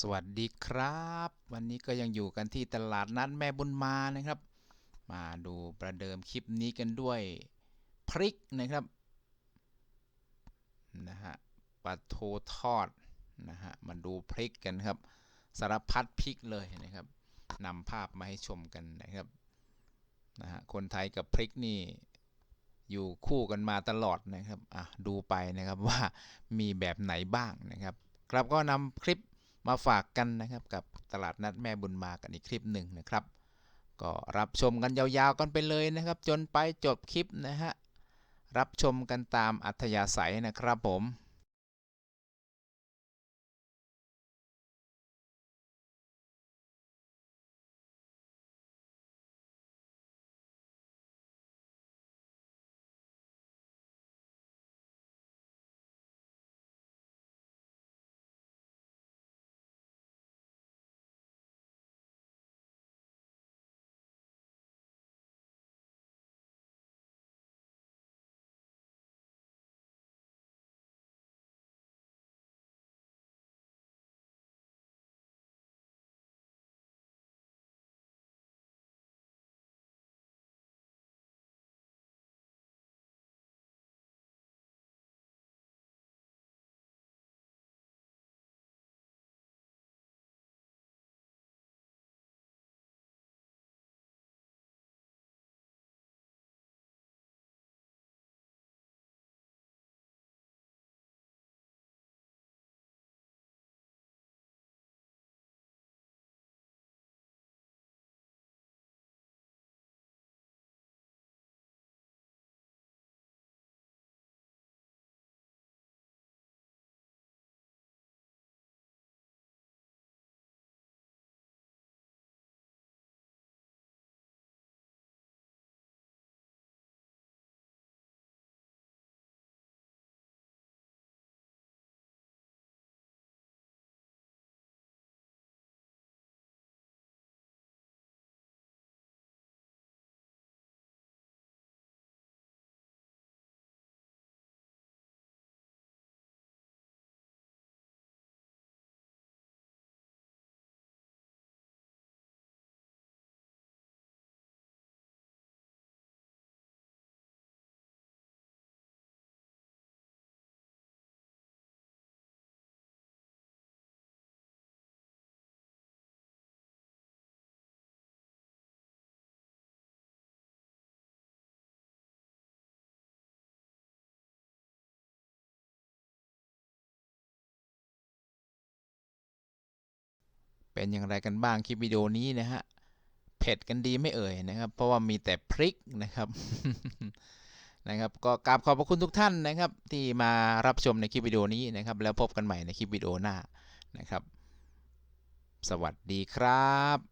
สวัสดีครับ วันนี้ก็ยังอยู่กันที่ตลาดนัดแม่บุญมานะครับ มาดูประเดิมคลิปนี้กันด้วยพริกนะครับนะฮะปลาโททอดนะฮะมาดูพริกกันครับ สารพัดพริกเลยนะครับนำภาพมาให้ชมกันนะครับนะฮะคนไทยกับพริกนี่อยู่คู่กันมาตลอดนะครับอะดูไปนะครับว่ามีแบบไหนบ้างนะครับ ครับก็นำคลิป มาฝากกันนะครับกับตลาดนัดแม่บุญมากันอีกคลิปหนึ่งนะครับ ก็รับชมกันยาวๆกันไปเลยนะครับ จนไปจบคลิปนะฮะรับชมกันตามอัธยาศัยนะครับผม เป็นอย่างไรกันบ้างคลิปวิดีโอนี้นะฮะเผ็ดกันดีไม่เอ่ยนะครับ เพราะว่ามีแต่พริกนะครับนะครับ ก็กราบขอบพระคุณทุกท่านนะครับ ที่มารับชมในคลิปวิดีโอนี้นะครับ แล้วพบกันใหม่ในคลิปวิดีโอหน้านะครับ สวัสดีครับ